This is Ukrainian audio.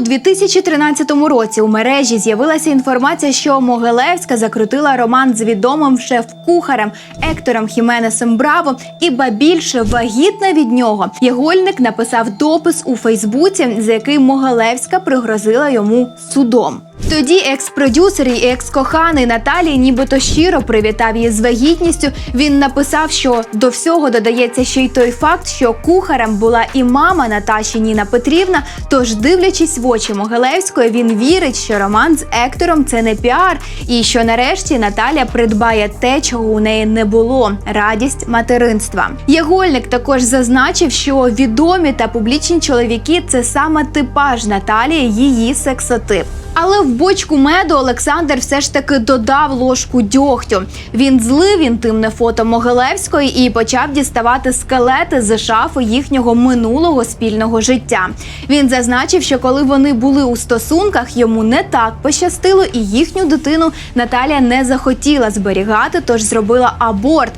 У 2013 році у мережі з'явилася інформація, що Могилевська закрутила роман з відомим шеф-кухарем Ектором Хіменесом Браво, і ба більше вагітна від нього. Ягольник написав допис у Фейсбуці, за який Могилевська пригрозила йому судом. Тоді екс-продюсер і екс-коханий Наталії нібито щиро привітав її з вагітністю. Він написав, що до всього додається ще й той факт, що кухарем була і мама Наташі Ніна Петрівна. Тож, дивлячись в очі Могилевської, він вірить, що роман з Ектором це не піар, і що нарешті Наталя придбає те, чого у неї не було радість материнства. Єгольник також зазначив, що відомі та публічні чоловіки це саме типаж Наталії, її сексотип. Але в бочку меду Олександр все ж таки додав ложку дьогтю. Він злив інтимне фото Могилевської і почав діставати скелети з шафи їхнього минулого спільного життя. Він зазначив, що коли вони були у стосунках, йому не так пощастило, і їхню дитину Наталія не захотіла зберігати, тож зробила аборт.